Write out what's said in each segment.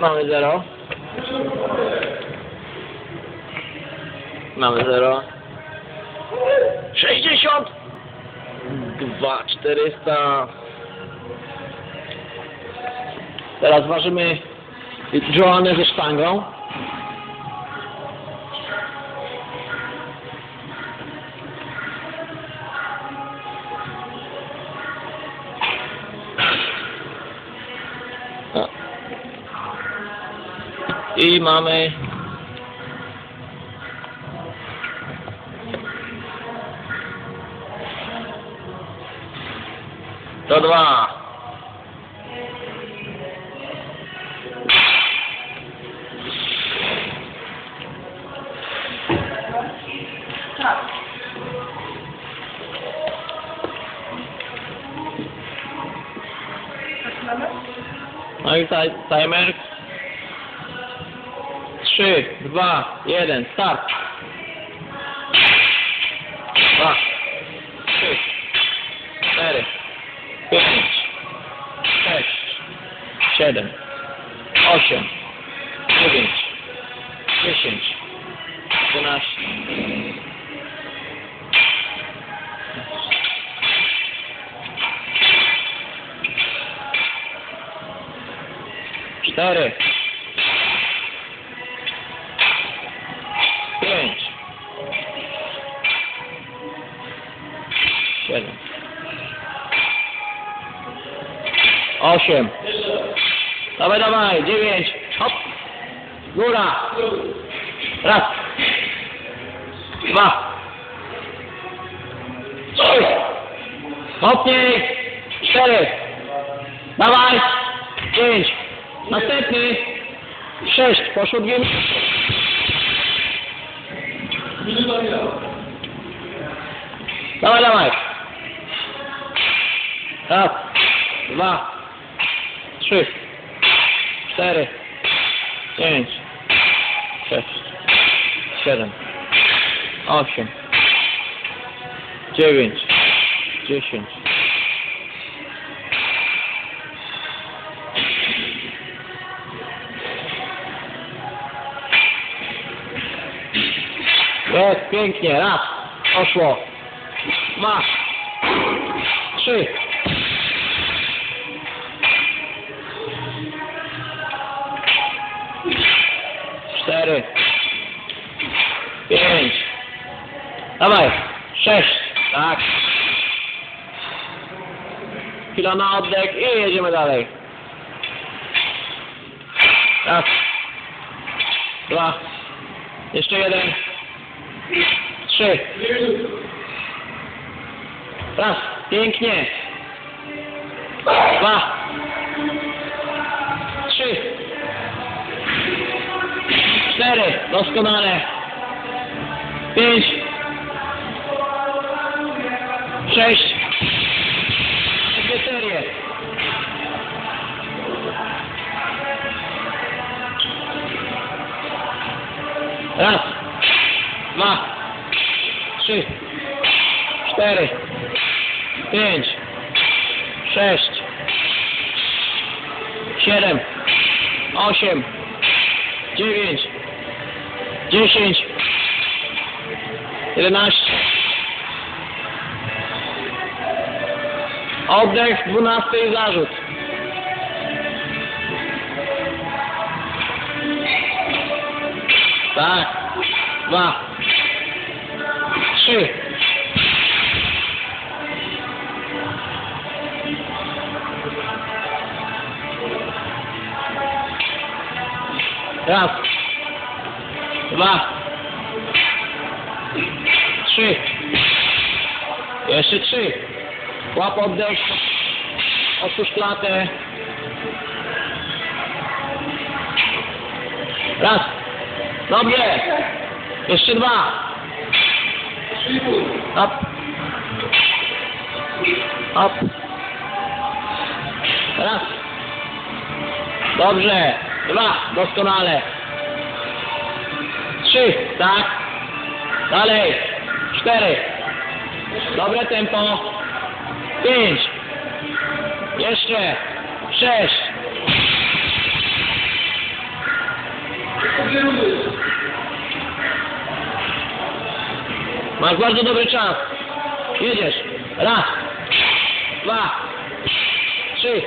Mamy zero. Mamy zero. Sześćdziesiąt! Dwa, czterysta. Teraz ważymy Joannę ze sztangą. 一妈咪。晓得吧？哎，在在没？Trzy, dwa, jeden, start. Dwa, trzy, cztery, pięć, sześć, siedem, osiem, dziewięć, dziesięć, jedenaście. Cztery. Osiem. Dawaj, dawaj. Dziewięć. Hop. Góra. Raz. Dwa. Trzy. Mocniej. Cztery. Dawaj. Pięć. Następny. Sześć. Poszło dwie. Dawaj, dawaj. Raz. Dwa. Trzy. Cztery. Pięć. Sześć. Siedem. Osiem. Dziewięć. Dziesięć. Jest, pięknie. Raz. Poszło. Dwa. Trzy. Dawaj. Sześć. Tak. Chwila na oddech i jedziemy dalej. Raz. Dwa. Jeszcze jeden. Trzy. Raz. Pięknie. Dwa. Trzy. Cztery. Doskonale. Pięć. Dwie serie. Raz. Dwa. Trzy. Cztery. Pięć. Sześć. Siedem. Osiem. Dziewięć. Dziesięć. Jedenaście. Oddech, dwunasty i zarzut. Tak. Dwa. Trzy. Raz. Dwa. Trzy. Jeszcze trzy. Łap oddech. Otwórz klatę. Raz. Dobrze. Jeszcze dwa. Hop. Hop. Raz. Dobrze. Dwa. Doskonale. Trzy. Tak. Dalej. Cztery. Dobre tempo pięć, jeszcze sześć. Masz bardzo dobry czas. Jedziesz. Raz, dwa, trzy,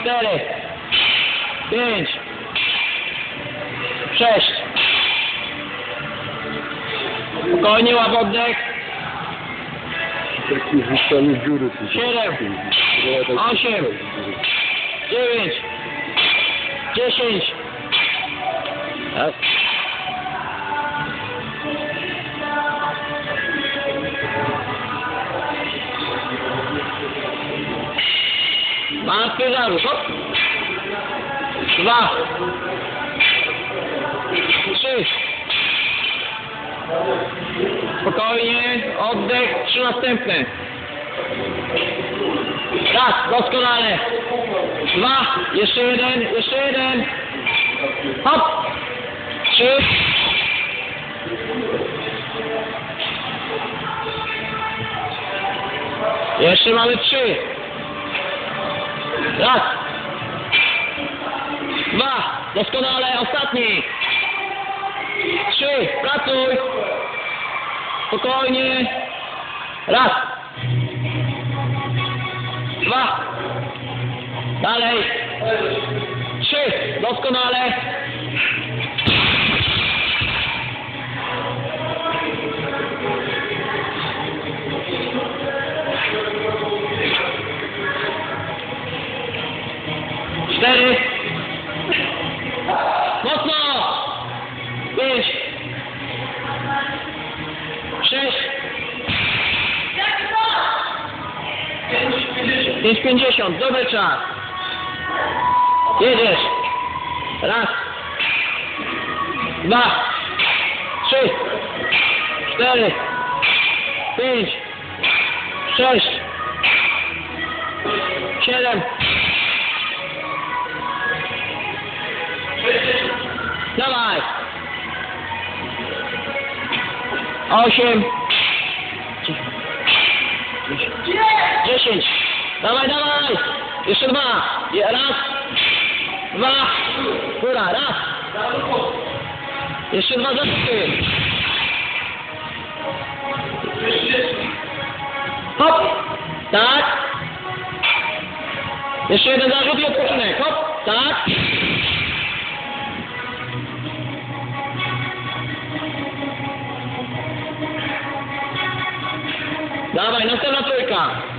cztery, pięć, sześć. Spokojnie, łap oddech. Taki rzucany dziury. Siedem. Tak- Osiem. Dziewięć. Dziesięć. Raz. Martwy zarzut, hop. Dwa. Trzy. Spokojnie, oddech, trzy następne. Raz, doskonale. Dwa, jeszcze jeden, jeszcze jeden. Hop. Trzy. Jeszcze mamy trzy. Raz. Dwa, doskonale, ostatni. Trzy, pracuj. Spokojnie. Raz. Dwa. Dalej. Trzy. Doskonale. 5.50, dobry czas. Jedziesz. Raz. Dwa. Trzy. Cztery. Pięć. Sześć. Siedem. Dawaj. Osiem. Dziesięć. Dawaj, dawaj. Jeszcze dwa. Raz. Dwa. Góra. Raz. Jeszcze dwa zarzuty. Hop. Tak. Jeszcze jeden zarzut i odpoczynek. Hop. Tak. Dawaj, następna trójka.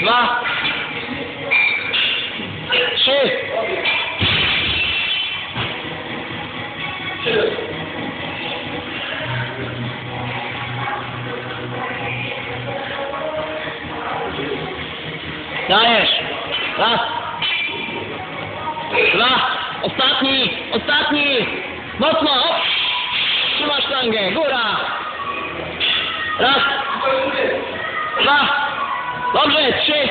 Dwa. Trzy. Dajesz. Raz. Dwa. Ostatni. Ostatni. Mocno. Trzymasz sztangę. Góra. Dobrze. Trzy.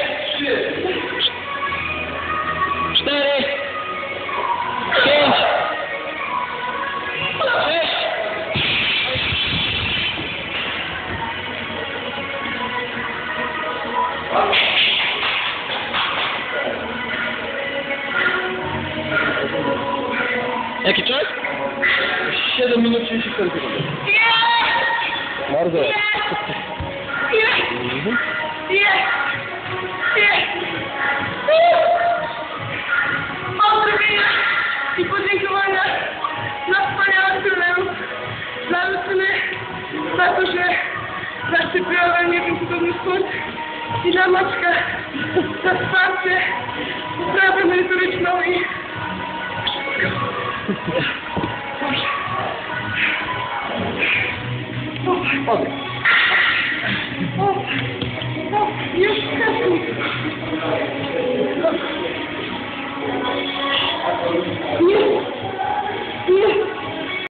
mikrofon i lamaczka na wsparcie sprawę merytoryczną i wszystko. Boże. O, o, o, już skakuj. Nie, nie.